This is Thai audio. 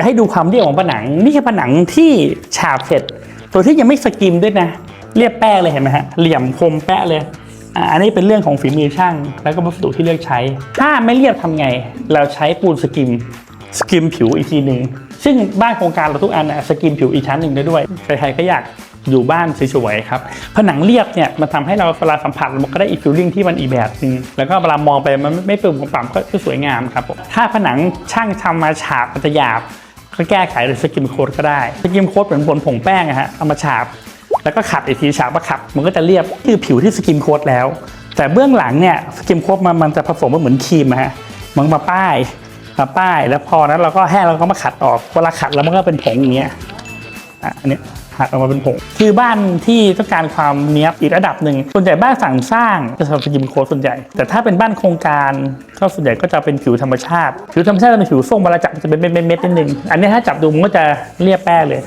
จะให้ดูความเรียบของผนัง นี่คือผนังที่ฉาบเสร็จ ตัวที่ยังไม่สกิมด้วยนะ เรียบแป้งเลยเห็นไหมฮะ เหลี่ยมคมแปะเลยอันนี้เป็นเรื่องของฝีมือช่าง แล้วก็วัสดุที่เลือกใช้ ถ้าไม่เรียบทำไง เราใช้ปูนสกิม สกิมผิวอีกทีหนึ่งซึ่งบ้านโครงการเราทุกอันนะสกิมผิวอีกชั้นหนึ่งได้ด้วย ใครๆก็อยากอยู่บ้านสวยๆครับผนังเรียบเนี่ยมันทำให้เราเวลาสัมผัสมันก็ได้อีกฟิลลิ่งที่มันอีกแบบนึงแล้วก็เวลามองไปมันไม่เปิ่มของปั๊มก็สวยงามครับถ้าผนังช่างทำมาฉาบมันจะหยาบ ก็แก้ไขด้วยสกิมโค้ดก็ได้สกิมโค้ดเหมือนผลผงแป้งอะฮะเอามาฉาบ แล้วก็ขัดอีกทีฉาบมาขัด มันก็จะเรียบคือผิวที่สกิมโค้ดแล้ว แต่เบื้องหลังเนี่ยสกิมโค้ดมันมันจะผสมมาเหมือนครีมอะฮะมันมาป้ายมาป้าย แล้วพอนั้นเราก็แห้งเราก็มาขัดออกเวลาขัดแล้วมันก็เป็นผงอย่างเงี้ยอะอันนี้ หักออกมาเป็นผงคือบ้านที่ต้องการความเนี้ยบอีกระดับหนึ่งส่วนใหญ่บ้านสั่งสร้างจะทำสกิมโคส่วนใหญ่ แต่ถ้าเป็นบ้านโครงการก็ส่วนใหญ่ก็จะเป็นผิวธรรมชาติผิวธรรมชาติจะเป็นผิวส้มเวลาจับมันจะเป็นเม็ดๆนิดนึงอันนี้ถ้าจับดูมันก็จะเรียบแป้เลย